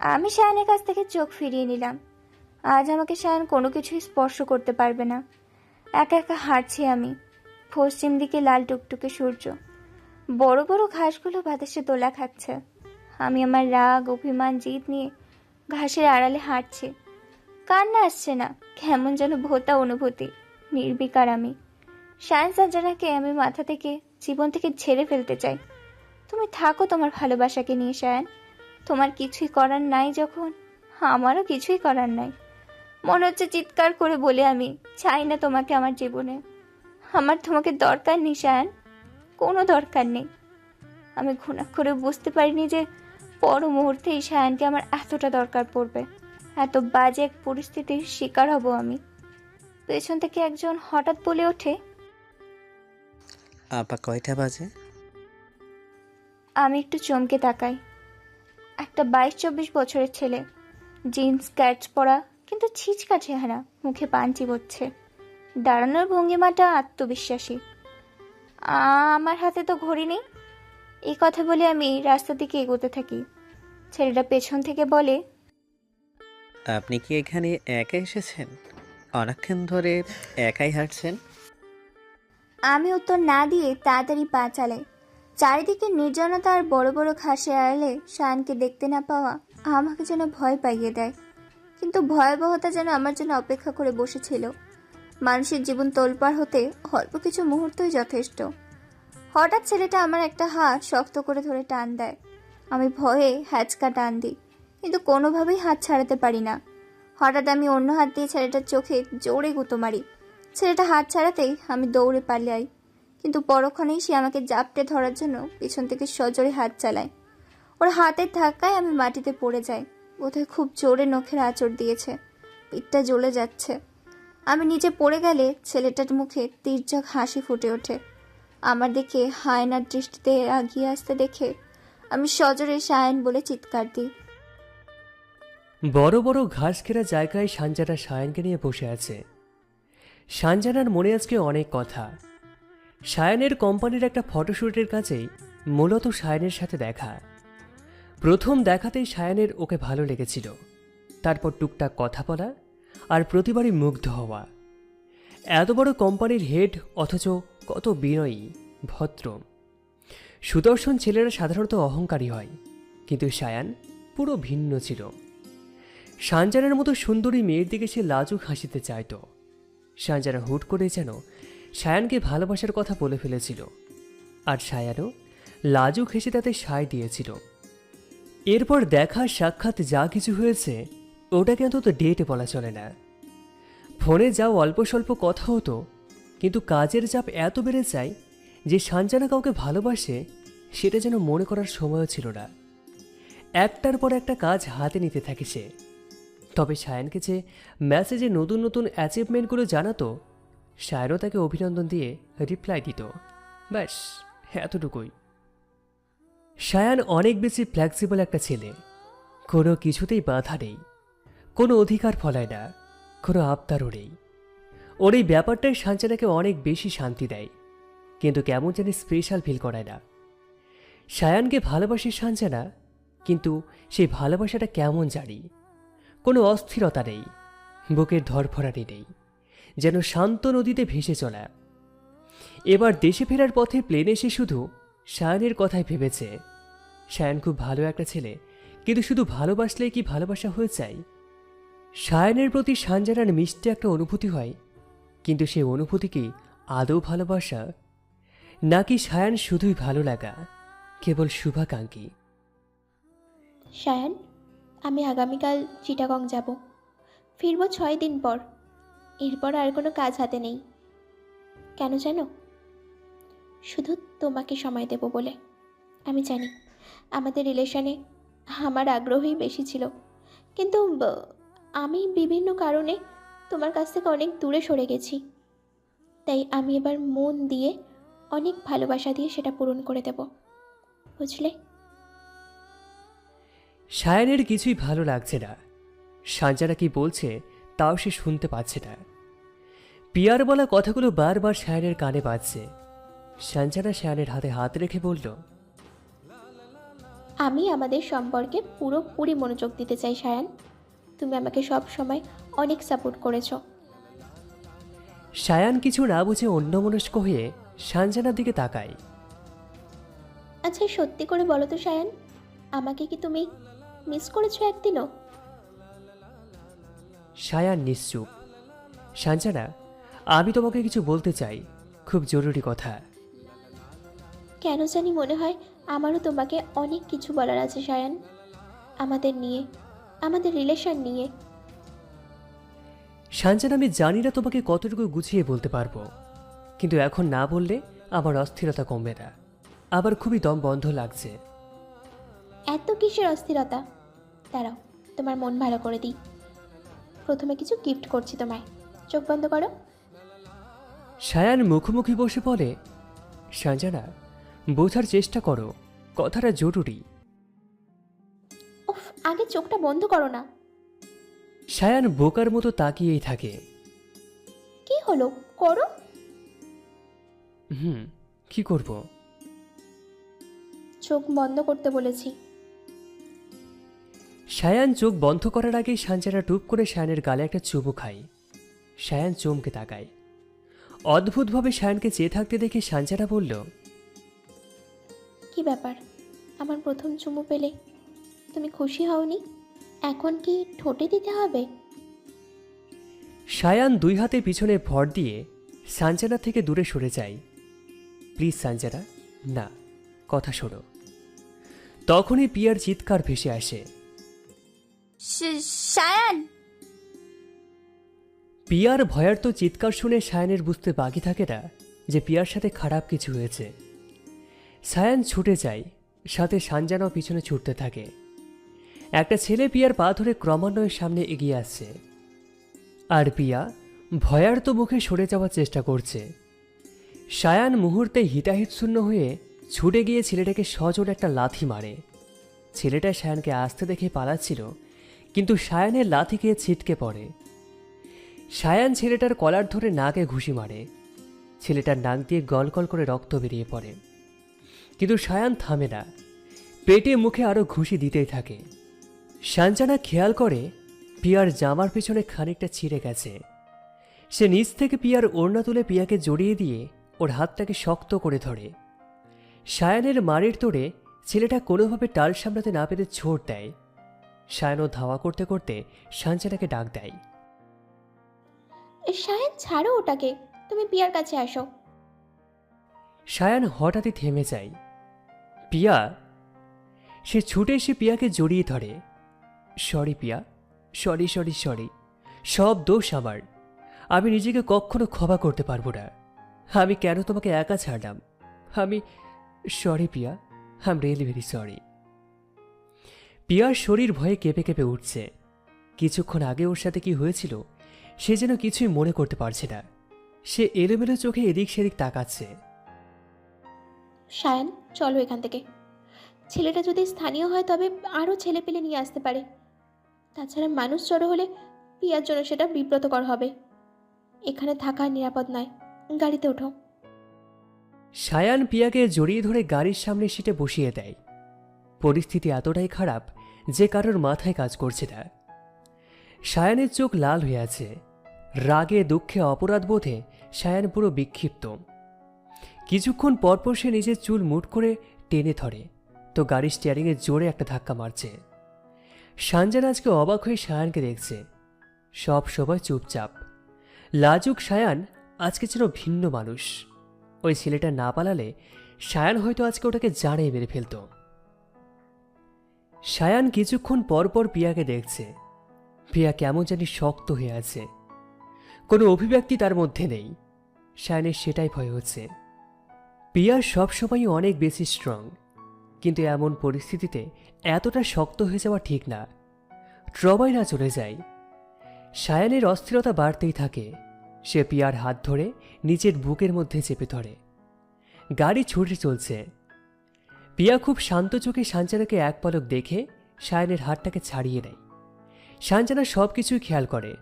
আমি শায়নের কাছ থেকে চোখ ফিরিয়ে নিলাম। আজ আমাকে শায়ন কোনো কিছুই স্পর্শ করতে পারবে না। একা একা হাঁটছি আমি। পশ্চিম দিকে লাল টুকটুকে সূর্য। বড় বড় ঘাসগুলো বাতাসে দোলা খাচ্ছে। আমি আমার রাগ, অভিমান, জিদ নিয়ে ঘাসের আড়ালে হাঁটছি। কান্না আসছে না, কেমন যেন ভোতা অনুভূতি, নির্বিকার আমি। শায়ন সঞ্জনাকে আমি মাথা থেকে, জীবন থেকে ঝেড়ে ফেলতে চাই। তুমি থাকো তোমার ভালোবাসাকে নিয়ে শায়ন তোমার কিছুই করার নাই যখন? আমারও কিছুই করার নাই। মনে হচ্ছে চিৎকার করে বলে আমি চাই না তোমাকে আমার জীবনে। আমার তোমাকে দরকার নেই শায়ন। কোনো দরকার নেই। আমি ঘুণা করে বুঝতে পারিনি যে পর মুহূর্তে এই শায়নকে আমার এতটা দরকার পড়বে। এত বাজে এক পরিস্থিতির শিকার হব আমি। পেছন থেকে একজন হঠাৎ বলে ওঠে আপা কয়টা বাজে? আমি একটু চমকে তাকাই। একটা বাইশ চব্বিশ বছরের ছেলে। জিন্স স্ক্যাচ পরা কিন্তু ছিচকা চেহারা মুখে পান চিবোচ্ছে দাঁড়ানোর ভঙ্গিমাটা আত্মবিশ্বাসী। আমার হাতে তো ঘড়ি নেই। এই কথা বলে আমি রাস্তার দিকে এগোতে থাকি। ছেলেটা পেছন থেকে বলে আপনি কি এখানে একা এসেছেন? অনেকক্ষণ ধরে একাই হাঁটছেন? আমি উত্তর না দিয়ে তাড়াতাড়ি পা চালাই। চারিদিকে নির্জনতা আর বড় বড় ঘাসে আড়ালে শায়নকে দেখতে না পাওয়া আমাকে যেন ভয় পাইয়ে দেয়। কিন্তু ভয়াবহতা যেন আমার জন্য অপেক্ষা করে বসেছিল। মানুষের জীবন তোলপাড় হতে অল্প কিছু মুহূর্তই যথেষ্ট। হঠাৎ ছেলেটা আমার একটা হাত শক্ত করে ধরে টান দেয়। আমি ভয়ে হ্যাচকা টান দিই, কিন্তু কোনোভাবেই হাত ছাড়াতে পারি না। হঠাৎ আমি অন্য হাত দিয়ে ছেলেটার চোখে জোরে গুঁতো মারি। ছেলেটা হাত ছাড়াতেই আমি দৌড়ে পালাই কিন্তু পরক্ষণেই সে আমাকে জাপটে ধরার জন্য পিছন থেকে সজোরে হাত চালায়। ওর হাতের ধাক্কায় আমি মাটিতে পড়ে যাই। বোধহয় খুব জোরে নখের আঁচড় দিয়েছে। পিঠটা জ্বলে যাচ্ছে। আমি নিচে পড়ে গেলে ছেলেটার মুখে তীর্যক হাসি ফুটে ওঠে। আমার দিকে হায়নার দৃষ্টিতে আগিয়ে আসতে দেখে আমি সজোরে সায়ন বলে চিৎকার দিই। বড় বড় ঘাস ঘেরা জায়গায় সানজানা সায়নকে নিয়ে বসে আছে। সানজানার মনে আজকে অনেক কথা। সায়নের কোম্পানির একটা ফটোশ্যুটের কাজেই মূলত সায়নের সাথে দেখা। প্রথম দেখাতেই সায়নের ওকে ভালো লেগেছিল। তারপর টুকটাক কথা বলা আর প্রতিবারই মুগ্ধ হওয়া। এত বড় কোম্পানির হেড অথচ কত বিনয়ী, ভদ্র। সুদর্শন ছেলেরা সাধারণত অহংকারী হয়, কিন্তু সায়ান পুরো ভিন্ন ছিল। সানজানার মতো সুন্দরী মেয়ের দিকে সে লাজুক হাসিতে চাইত। সানজানা হুট করে যেন সায়ানকে ভালোবাসার কথা বলে ফেলেছিল। আর সায়ানও লাজুক হেসে তাতে সায় দিয়েছিল। এরপর দেখা, সাক্ষাৎ যা কিছু হয়েছে, ওটাকে অন্তত ডেটে বলা চলে না। ফোনে যাও অল্প স্বল্প কথা হতো, কিন্তু কাজের চাপ এত বেড়ে যায় যে সানজানা কাউকে ভালোবাসে, সেটা যেন মনে করার সময়ও ছিল না। একটার পর একটা কাজ হাতে নিতে থাকে সে। তবে সায়নকে যে মেসেজে নতুন নতুন অ্যাচিভমেন্টগুলো জানাতো সায়নও তাকে অভিনন্দন দিয়ে রিপ্লাই দিত। ব্যাস, এতটুকুই। সায়ান অনেক বেশি ফ্লেক্সিবল একটা ছেলে। কোনো কিছুতেই বাধা নেই। কোনো অধিকার ফলায় না। কোনো আবদারও নেই। ওর এই ব্যাপারটাই সাঞ্চানাকে অনেক বেশি শান্তি দেয়। কিন্তু কেমন জানি স্পেশাল ফিল করায় না। সায়ানকে ভালোবাসে সাঞ্চানা, কিন্তু সেই ভালোবাসাটা কেমন জানি। কোনো অস্থিরতা নেই। বুকের ধরফরানি নেই। যেন শান্ত নদীতে ভেসে চলা। এবার দেশে ফেরার পথে প্লেনে এসে শুধু সায়নের কথাই ভেবেছে। সায়ন খুব ভালো একটা ছেলে, কিন্তু শুধু ভালোবাসলেই কি ভালোবাসা হয়ে যায়? সায়নের প্রতি সানজানার মিষ্টি একটা অনুভূতি হয়, কিন্তু সেই অনুভূতি কি আদৌ ভালোবাসা? নাকি সায়ান শুধুই ভালো লাগা, কেবল শুভাকাঙ্ক্ষী? সায়ান আমি আগামীকাল চিটাগং যাব। ফিরব ছয় দিন পর। এরপর আর কোনো কাজ হাতে নেই। কেন জানো? শুধু তোমাকে সময় দেব বলে। আমি জানি, আমাদের রিলেশনে আমার আগ্রহই বেশি ছিল। কিন্তু আমি বিভিন্ন কারণে তোমার কাছ থেকে অনেক দূরে সরে গেছি। তাই আমি এবার মন দিয়ে অনেক ভালোবাসা দিয়ে সেটা পূরণ করে দেব। বুঝলে? সায়ানের কিছুই ভালো লাগছে না। সাঞ্জানা কি বলছে তাও সে শুনতে পাচ্ছে না। পিয়ার বলা কথাগুলো বারবার সায়ানের কানে বাজছে। সাঞ্জানা সায়ানের হাতে হাত রেখে বলল আমি আমাদের সম্পর্কে পুরোপুরি মনোযোগ দিতে চাই সায়ান। তুমি আমাকে সব সময় অনেক সাপোর্ট করেছ। সায়ান কিছু না বুঝে অন্যমনস্ক হয়ে সানজানার দিকে তাকায়। আচ্ছা সত্যি করে বলো তো সায়ান আমাকে কি তুমি মিস করেছ একদিনও? সায়ান নিশ্চুপ। সাঞ্জানা আমি তোমাকে কিছু বলতে চাই। খুব জরুরি কথা। কেন জানি মনে হয় আমারও তোমাকে অনেক কিছু বলার আছে সায়ান। আমাদের নিয়ে আমাদের রিলেশন নিয়ে। সাঞ্জানা আমি জানি না তোমাকে কতটুকু গুছিয়ে বলতে পারব। কিন্তু এখন না বললে আমার অস্থিরতা কমবে না। আবার খুবই দম বন্ধ লাগছে। এত কিসের অস্থিরতা? দাঁড়াও তোমার মন ভালো করে দিই। প্রথমে কিছু গিফট করছি তোমায়। চোখ বন্ধ করো। সায়ান মুখোমুখি বসে বলে সাঞ্জানা বোঝার চেষ্টা করো কথাটা জরুরি। উফ আগে চোখটা বন্ধ করো না। সায়ান বোকার মতো তাকিয়েই থাকে। কি হলো? করো। হুম কি করব? চোখ বন্ধ করতে বলেছি। সায়ান চোখ বন্ধ করার আগেই সাঞ্জানা টুপ করে সায়ানের গালে একটা চুমু খায়। সায়ান চমকে তাকায়। অদ্ভুতভাবে সায়ানকে চেয়ে থাকতে দেখে সাঞ্জানা বলল কি ব্যাপার? আমার প্রথম চুমু পেলে তুমি খুশি হওনি? এখন কি ঠোঁটে দিতে হবে? সায়ান দুই হাতে পিছনে ভর দিয়ে সাঞ্জানা থেকে দূরে সরে যায়। প্লিজ সাঞ্জানা না কথা শোনো। তখনই পিয়ার চিৎকার ভেসে আসে। সায়ান। পিয়ার ভয়ার্ত চিৎকার শুনে সায়ানের বুঝতে বাকি থাকে না যে পিয়ার সাথে খারাপ কিছু হয়েছে। সায়ান ছুটে যায়, সাথে সানজানাও পিছনে ছুটতে থাকে। একটা ছেলে পিয়ার পা ধরে ক্রমান্বয়ে সামনে এগিয়ে আসছে। আর পিয়া ভয়ার্ত মুখে সরে যাওয়ার চেষ্টা করছে। সায়ান মুহূর্তে হিতাহিতশূন্য হয়ে ছুটে গিয়ে ছেলেটাকে সজোর একটা লাথি মারে। ছেলেটা সায়ানকে আসতে দেখে পালাচ্ছিল কিন্তু সায়ানের লাথি খেয়ে ছিটকে পড়ে। সায়ান ছেলেটার কলার ধরে নাকে ঘুষি মারে। ছেলেটার নাক দিয়ে গলগল করে রক্ত বেরিয়ে পড়ে। কিন্তু সায়ান থামে না। পেটে মুখে আরও ঘুষি দিতেই থাকে। সাঞ্জানা খেয়াল করে, পিয়ার জামার পেছনে খানিকটা ছিঁড়ে গেছে। সে নিচ থেকে পিয়ার ওড়না তুলে পিয়াকে জড়িয়ে দিয়ে ওর হাতটাকে শক্ত করে ধরে। সায়ানের মারের তোড়ে ছেলেটা কোনোভাবে টাল সামলাতে না পেরে ছোট দেয়। সায়ানও ধাওয়া করতে করতে সাঞ্জানাকে ডাক দেয়। সায়ান ছাড়ো ওটাকে। তুমি পিয়ার কাছে আসো। সায়ান হঠাৎই থেমে যায়। পিয়া সে ছুটে এসে পিয়াকে জড়িয়ে ধরে। Sorry Pia sorry sorry sorry সব দোষ আমার। আমি নিজেকে কখনো ক্ষমা করতে পারব না। আমি কেন তোমাকে একা ছাড়লাম? আমি sorry Pia am really very sorry. Peer শরীর ভয়ে কেঁপে কেঁপে উঠছে। কিছুক্ষণ আগে ওর সাথে কি হয়েছিল সে যেন কিছুই মনে করতে পারছে না। সে এলোমেলো চোখে এদিক সেদিক তাকাচ্ছে। সায়ান চলো এখান থেকে। ছেলেটা যদি স্থানীয় হয় তবে আরও ছেলে পেলে নিয়ে আসতে পারে। তাছাড়া মানুষ জড়ো হলে পিয়ার জন্য সেটা বিব্রতকর হবে। এখানে থাকা নিরাপদ নয়। গাড়িতে ওঠো। সায়ান পিয়াকে জড়িয়ে ধরে গাড়ির সামনে সিটে বসিয়ে দেয়। পরিস্থিতি এতটাই খারাপ যে কারোর মাথায় কাজ করছে না সায়ানের চোখ লাল হয়ে আছে। রাগে, দুঃখে, অপরাধ বোধে সায়ান পুরো বিক্ষিপ্ত। কিছুক্ষণ পরপর সে নিজের চুল মুট করে টেনে ধরে। তো গাড়ির স্টিয়ারিংয়ে জোরে একটা ধাক্কা মারছে। সানজান আজকে অবাক হয়ে সায়ানকে দেখছে। সব সময় চুপচাপ। লাজুক সায়ান আজকে যেন ভিন্ন মানুষ। ওই ছেলেটা না পালালে সায়ান হয়তো আজকে ওটাকে জাড়ে মেরে ফেলত। সায়ান কিছুক্ষণ পর পর পিয়াকে দেখছে। পিয়া কেমন জানি শক্ত হয়ে আছে। কোনো অভিব্যক্তি তার মধ্যে নেই। সায়ানের সেটাই ভয় হচ্ছে। পিয়া সবসময় অনেক বেশি স্ট্রং কিন্তু এমন পরিস্থিতিতে এতটা শক্ত হয়ে যাওয়া ঠিক না। ট্রবাই না চলে যায়। সায়ানের অস্থিরতা বাড়তেই থাকে। সে পিয়ার হাত ধরে নিজের বুকের মধ্যে চেপে ধরে। গাড়ি ছুটে চলছে। পিয়া খুব শান্ত চোখে সাঞ্জানাকে এক পলক দেখে সায়নের হাতটাকে ছাড়িয়ে নেয়। সাঞ্জানা সব কিছুই খেয়াল করে।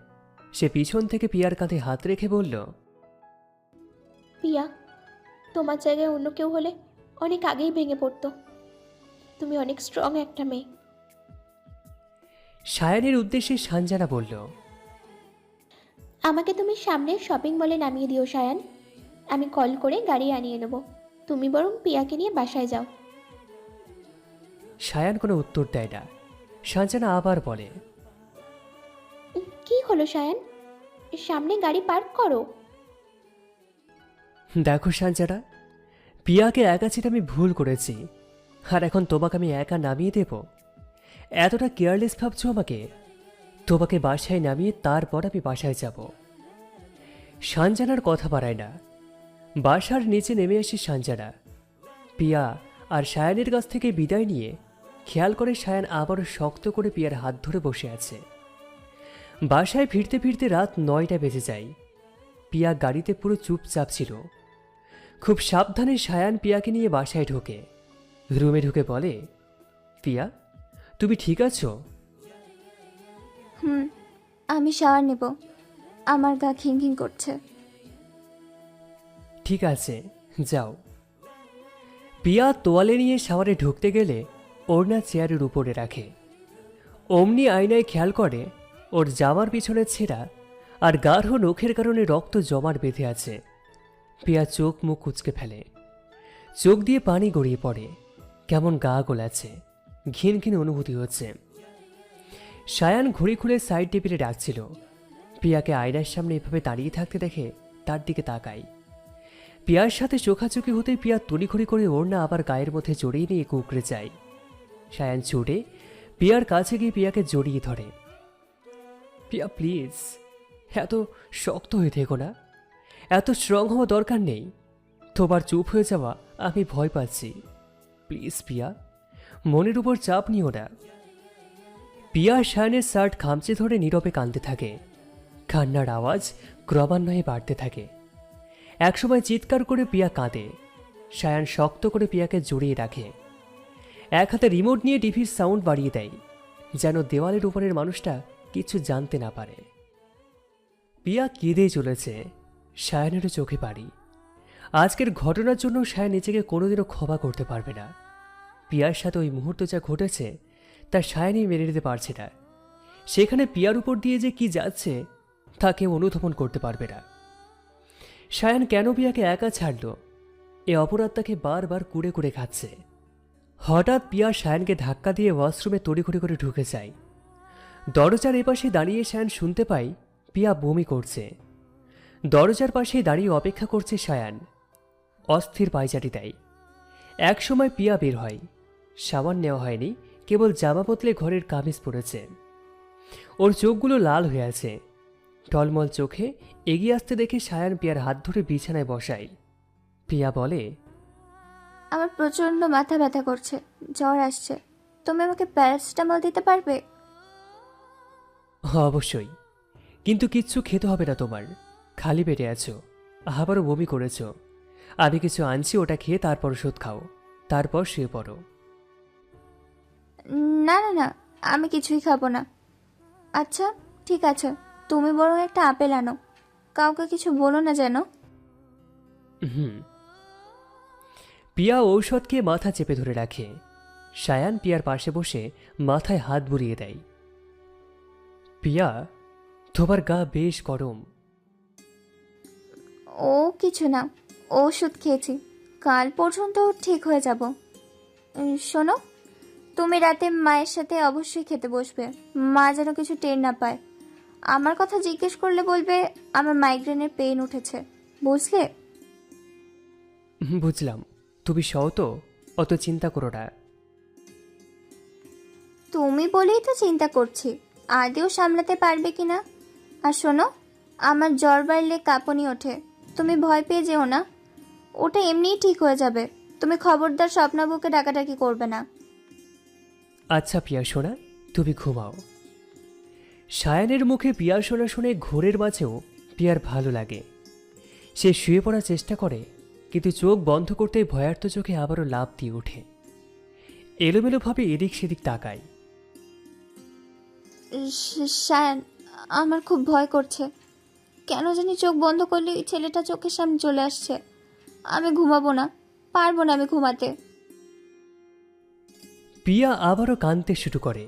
সে পিছন থেকে পিয়ার কাঁধে হাত রেখে বলল পিয়া তোমার জায়গায় অন্য কেউ হলে অনেক আগেই ভেঙে পড়তো। তুমি অনেক স্ট্রং একটা মেয়ে। সায়ানের উদ্দেশ্যে সানজানা বলল আমাকে তুমি সামনে শপিং মলে নামিয়ে দিও সায়ান আমি কল করে গাড়ি আনিয়ে নেব। তুমি বরং পিয়াকে নিয়ে বাসায় যাও। সায়ান কোনো উত্তর দেয় না। সানজানা আবার বলে কি হলো সায়ান? সামনে গাড়ি পার্ক করো। দেখো সানজানা পিয়াকে একা ছেড়ে আমি ভুল করেছি আর এখন তোমাকে আমি একা নামিয়ে দেব। এতটা কেয়ারলেস ভাবছ আমাকে? তোমাকে বাসায় নামিয়ে তারপর আমি বাসায় যাব। সানজানার কথা বাড়ায় না। বাসার নিচে নেমে আসে সানজানা পিয়া আর সায়ানের কাছ থেকে বিদায় নিয়ে খেয়াল করে সায়ান আবারও শক্ত করে পিয়ার হাত ধরে বসে আছে। বাসায় ফিরতে ফিরতে রাত নয়টা বেজে যায়। পিয়া গাড়িতে পুরো চুপচাপ ছিল। খুব সাবধানে সায়ান পিয়াকে নিয়ে বাসায় ঢোকে। রুমে ঢুকে বলে পিয়া তুমি ঠিক আছো? হুম আমি শাওয়ার নেব। আমার গা খিনখিন করছে। ঠিক আছে যাও। পিয়া তোয়ালে নিয়ে শাওয়ারে ঢুকতে গেলে ওড়না চেয়ারের উপরে রাখে। অমনি আয়নায় খেয়াল করে, ওর জামার পিছনে ছেঁড়া আর গাঢ় নখের কারণে রক্ত জমাট বেঁধে আছে। পিয়া চোখ মুখ কুচকে ফেলে। চোখ দিয়ে পানি গড়িয়ে পড়ে। কেমন গা গোলাচ্ছে। ঘিন ঘিন অনুভূতি হচ্ছে। সায়ান ঘড়ি খুলে সাইড টেবিলে ডাকছিল। পিয়াকে আয়নার সামনে এভাবে দাঁড়িয়ে থাকতে দেখে তার দিকে তাকায়। পিয়ার সাথে চোখাচোখি হতে পিয়া তড়িঘড়ি করে ওড়না আবার গায়ের মধ্যে জড়িয়ে নিয়ে কুকড়ে যায়। সায়ান ছুটে পিয়ার কাছে গিয়ে পিয়াকে জড়িয়ে ধরে। পিয়া, প্লিজ, এত শক্ত হয়ে থেকো না। এত স্ট্রং হওয়া দরকার নেই। তোমার চুপ হয়ে যাওয়া আমি ভয় পাচ্ছি। প্লিজ, পিয়া, মনের উপর চাপ নিও না। পিয়া শায়নের শার্ট খামচে ধরে নীরবে কাঁদতে থাকে। কান্নার আওয়াজ ক্রমান্বয়ে বাড়তে থাকে। একসময় চিৎকার করে পিয়া কাঁদে। সায়ান শক্ত করে পিয়াকে জড়িয়ে রাখে। এক হাতে রিমোট নিয়ে টিভির সাউন্ড বাড়িয়ে দেয়, যেন দেওয়ালের উপরের মানুষটা কিছু জানতে না পারে। পিয়া কেঁদেই চলেছে, সায়ানেরও চোখে পারি আজকের ঘটনার জন্য সায়ান নিজেকে কোনোদিনও ক্ষমা করতে পারবে না। পিয়ার সাথে ওই মুহূর্ত যা ঘটেছে, তা সায়ানই মেনে নিতে পারছে না। সেখানে পিয়ার উপর দিয়ে যে কি যাচ্ছে তা কেউ অনুধাবন করতে পারবে না। সায়ান কেন পিয়াকে একা ছাড়ল? এ অপরাধ তাকে বারবার কুড়ে কুড়ে খাচ্ছে। হঠাৎ পিয়া সায়ানকে ধাক্কা দিয়ে ওয়াশরুমে তড়িঘড়ি করে ঢুকে যায়। দরজার এপাশে দাঁড়িয়ে সায়ান শুনতে পাই, পিয়া বমি করছে। দরজার পাশে দাঁড়িয়ে অপেক্ষা করছে সায়ান। অস্থির পায়চাটি দেয় এক সময় পিয়া বের হয়। সাবান নেওয়া হয়নি, কেবল জামা বদলে ঘরের কামিজ পরেছে। ওর চোখগুলো লাল হয়ে আছে। টলমল চোখে এগিয়ে আসতে দেখে সায়ান পিয়ার হাত ধরে বিছানায় বসাই পিয়া বলে আমার প্রচণ্ড মাথা ব্যথা করছে জ্বর আসছে। তুমি আমাকে প্যারাসিটামল দিতে পারবে? অবশ্যই। কিন্তু কিচ্ছু খেতে হবে না তোমার। খালি পেটে আছো। আবারও বমি করেছ। আমি কিছু আনছি ওটা খেয়ে তারপর ওষুধ খাও। তারপর শুয়ে পড়ো। না না না আমি কিছুই খাব না। আচ্ছা ঠিক আছে। তুমি বরং একটা আপেল আনো। কাউকে কিছু বলো না যেন। হুম। পিয়া ঔষধ খেয়ে মাথা চেপে ধরে রাখে। সায়ান পিয়ার পাশে বসে মাথায় হাত বুলিয়ে দেয়। পিয়া তোমার গা বেশ গরম। ও কিছু না ওষুধ খেয়েছি। কাল পর্যন্ত ঠিক হয়ে যাব। উম, শোনো তুমি রাতে মায়ের সাথে অবশ্যই খেতে বসবে। মা যেন কিছু টের না পায়। আমার কথা জিজ্ঞেস করলে বলবে আমার মাইগ্রেনের পেন উঠেছে। বুঝলে? বুঝলাম। তুমি সও তো অত চিন্তা করো না। তুমি বলেই তো চিন্তা করছি আদেও সামলাতে পারবে কি না? আর শোনো আমার জ্বর বাড়লে কাঁপুনি ওঠে তুমি ভয় পেয়ে যেও না। ওটা এমনিই ঠিক হয়ে যাবে তুমি খবরদার স্বপ্নাবুকে ডাকাডাকি করবে না। আচ্ছা পিয়া সোনা তুমি ঘুমাও। সায়ানের মুখে পিয়া সোনা শুনে ঘোরের মাঝেও পিয়ার ভালো লাগে। সে শুয়ে পড়ার চেষ্টা করে কিন্তু চোখ বন্ধ করতেই ভয়ার্থ চোখে আবারও লাভ দিয়ে ওঠে। এলোমেলোভাবে এদিক সেদিক তাকায়। শায়ান আমার খুব ভয় করছে। কেন জানি চোখ বন্ধ করলে ওই ছেলেটা চোখের সামনে চলে আসছে। আমি ঘুমাবো না পারব না আমি ঘুমাতে। পিয়া আবারও কাঁদতে শুরু করে।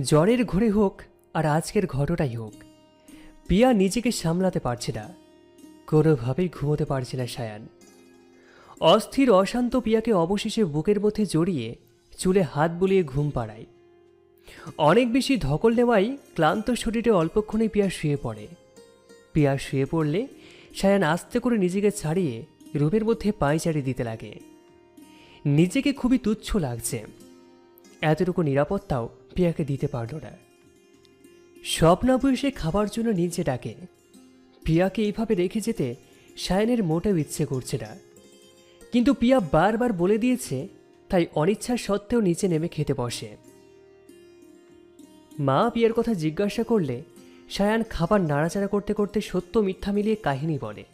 জ্বরের ঘরে হোক আর আজকের ঘটনাই হোক। পিয়া নিজেকে সামলাতে পারছে না। কোনোভাবেই ঘুমোতে পারছে না সায়ান। অস্থির অশান্ত পিয়াকে অবশেষে বুকের মধ্যে জড়িয়ে চুলে হাত বুলিয়ে ঘুম পাড়ায়। অনেক বেশি ধকল নেওয়াই ক্লান্ত শরীরে অল্পক্ষণে পিয়া শুয়ে পড়ে। পিয়া শুয়ে পড়লে সায়ান আস্তে করে নিজেকে ছাড়িয়ে রুমের মধ্যে পায়চারি দিতে লাগে। নিজেকে খুবই তুচ্ছ লাগছে। এতটুকু নিরাপত্তাও পিয়াকে দিতে পারল না। স্বপ্নাবু এসে খাবার জন্য নিচে ডাকে। পিয়াকে এইভাবে রেখে যেতে সায়নের মোটেও ইচ্ছে করছে না। কিন্তু পিয়া বারবার বলে দিয়েছে, তাই অনিচ্ছা সত্ত্বেও নিচে নেমে খেতে বসে। মা পিয়ার কথা জিজ্ঞাসা করলে সায়ান খাবার নাড়াচাড়া করতে করতে সত্য মিথ্যা মিলিয়ে কাহিনী বলে।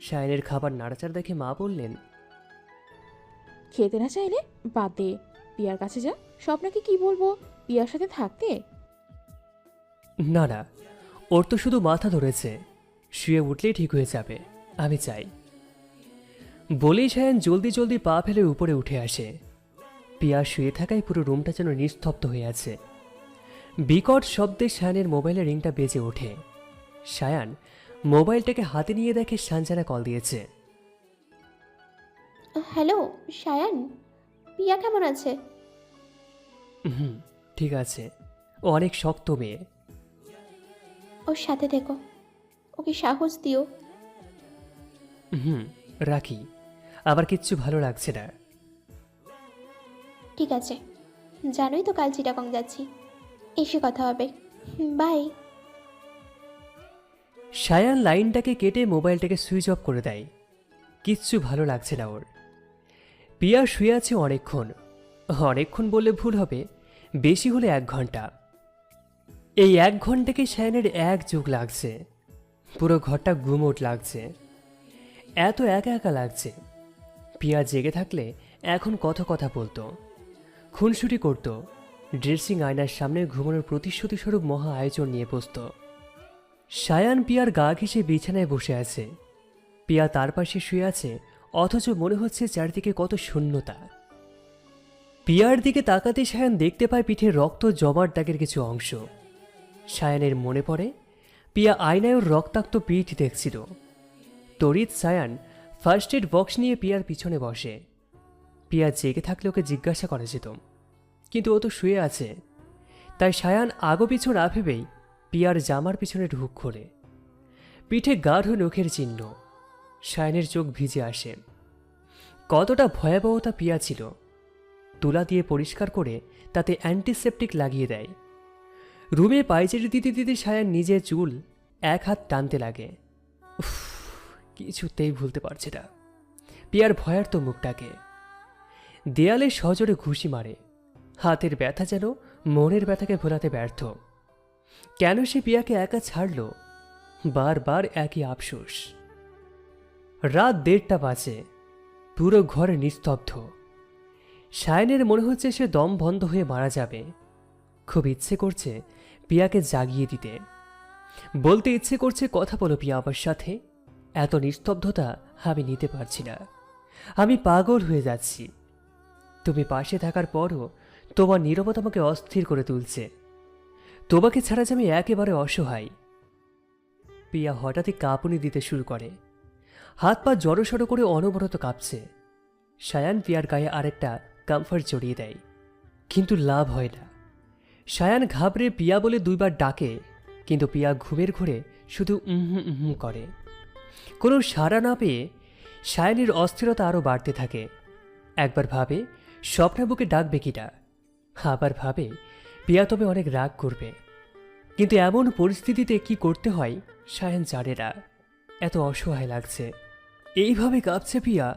সায়নের খাবার নাড়াচাড়া দেখে মা বললেন, খেতে না চাইলে বাদ দে পিয়ার কাছে যা, স্বপ্নকে কি বলব? পিয়ার সাথে থাকতে না না ওর তো শুধু মাথা ধরেছে। শুয়ে উঠলেই ঠিক হয়ে যাবে আমি চাই। বলেই সায়ন জলদি জলদি পা ফেলে উপরে উঠে আসে। পিয়া শুয়ে থাকায় পুরো রুমটা যেন নিস্তব্ধ হয়ে আছে। বিকট শব্দে সায়ানের মোবাইলের রিংটা বেজে ওঠে। সায়ান মোবাইলটাকে হাতে নিয়ে দেখে সাঞ্জানা কল দিয়েছে। হ্যালো সায়ান? পিয়া কেমন আছে? হুম ঠিক আছে। ও অনেক শক্ত মেয়ে। ওর সাথে থেকো ওকে সাহস দিও। হুম রাখি। আবার কিচ্ছু ভালো লাগছে না। ঠিক আছে। জানোই তো কাল চিটাগং যাচ্ছি। এসে কথা হবে। বাই। সায়ান লাইনটাকে কেটে মোবাইলটাকে সুইচ অফ করে দেয়। কিচ্ছু ভালো লাগছে না ওর। পিয়া শুয়ে আছে অনেকক্ষণ। অনেকক্ষণ বললে ভুল হবে। বেশি হলে এক ঘণ্টা। এই এক ঘন্টাকে সায়ানের এক যুগ লাগছে। পুরো ঘরটা গুমোট লাগছে। এত একা একা লাগছে। পিয়া জেগে থাকলে এখন কত কথা বলতো। খুনসুটি করত। ড্রেসিং আয়নার সামনে ঘুমানোর প্রতিশ্রুতি স্বরূপ মহা আয়োজন নিয়ে বসতো। সায়ান পিয়ার গা ঘেঁষে বিছানায় বসে আছে। পিয়া তার পাশে শুয়ে আছে, অথচ মনে হচ্ছে চারদিকে কত শূন্যতা। পিয়ার দিকে তাকাতে সায়ান দেখতে পায় পিঠে রক্ত জমার দাগের কিছু অংশ। সায়ানের মনে পড়ে, পিয়া আয়নায় ওর রক্তাক্ত পিঠ দেখছিল। তড়িৎ সায়ান ফার্স্ট এড বক্স নিয়ে পিয়ার পিছনে বসে। পিয়া জেগে থাকলে ওকে জিজ্ঞাসা করা যেত, কিন্তু ও তো শুয়ে আছে। তাই সায়ান আগো পিছু না ভেবেই পিয়ার জামার পিছনে ঢুক করে পিঠে গাঢ় নখের চিহ্ন, সায়নের চোখ ভিজে আসে। কতটা ভয়াবহতা পিয়া ছিল, তুলা দিয়ে পরিষ্কার করে তাতে অ্যান্টিসেপটিক লাগিয়ে দেয়। রুমে পাইচারি দিতে দিতে সায়ান নিজের চুল এক হাত টানতে লাগে। উফ, কিছুতেই ভুলতে পারছে না। পিয়ার ভয়ার্ত মুখটাকে। দেয়ালে সজোরে ঘুষি মারে। হাতের ব্যথা যেন মনের ব্যথাকে ভোলাতে ব্যর্থ। কেন সে পিয়াকে একা ছাড়ল? বারবার একই আফসোস। রাত দেড়টা বাজে। পুরো ঘর নিস্তব্ধ। সায়নের মনে হচ্ছে সে দম বন্ধ হয়ে মারা যাবে। খুব ইচ্ছে করছে পিয়াকে জাগিয়ে দিতে। বলতে ইচ্ছে করছে কথা বলো পিয়া আমার সাথে। এত নিস্তব্ধতা আমি নিতে পারছি না। আমি পাগল হয়ে যাচ্ছি। তুমি পাশে থাকার পরও তোমার নীরবতা আমাকে অস্থির করে তুলছে। তোমাকে ছাড়া যে আমি একেবারে অসহায়। পিয়া হঠাৎই কাঁপুনি দিতে শুরু করে। হাত পা জড়সড় করে অনবরত কাঁপছে। সায়ান পিয়ার গায়ে আরেকটা কমফর্ট জড়িয়ে দেয়। কিন্তু লাভ হয় না। সায়ান ঘাবড়ে পিয়া বলে দুইবার ডাকে, কিন্তু পিয়া ঘুমের ঘোরে শুধু উহুম উহুম করে। কোনো সাড়া না পেয়ে সায়ানের অস্থিরতা আরও বাড়তে থাকে। একবার ভাবে, স্বপ্নাবুকে ডাকবে কিটা? আবার ভাবে, পিয়া তবে অনেক রাগ করবে। কিন্তু এমন পরিস্থিতিতে কি করতে হয়, সায়ন জানে না। এত অসহায় লাগছে। এইভাবে কাঁপছে পিয়া,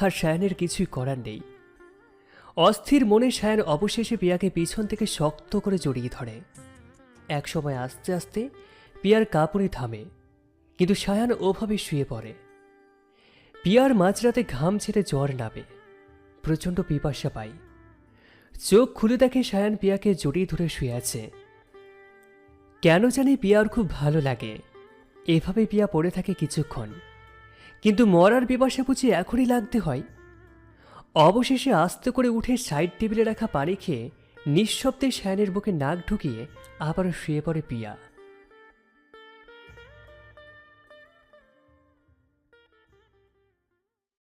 আর সায়নের কিছুই করার নেই। অস্থির মনে সায়ন অবশেষে পিয়াকে পিছন থেকে শক্ত করে জড়িয়ে ধরে। একসময় আস্তে আস্তে পিয়ার কাঁপুনি থামে, কিন্তু সায়ান ওভাবে শুয়ে পড়ে। পিয়ার মাঝরাতে ঘাম ছেড়ে জ্বর নামে, প্রচণ্ড পিপাসা পাই চোখ খুলে দেখে সায়ান পিয়াকে জড়িয়ে ধরে শুয়ে আছে। কেন জানি পিয়ার খুব ভালো লাগে এভাবে পিয়া পড়ে থাকে কিছুক্ষণ, কিন্তু মরার পিপাসা বুঝি এখনই লাগতে হয়? অবশেষে আস্তে করে উঠে সাইড টেবিলে রাখা পানি খেয়ে নিঃশব্দে শ্যানের বুকে নাক ঢুকিয়ে আবারও শুয়ে পড়ে পিয়া।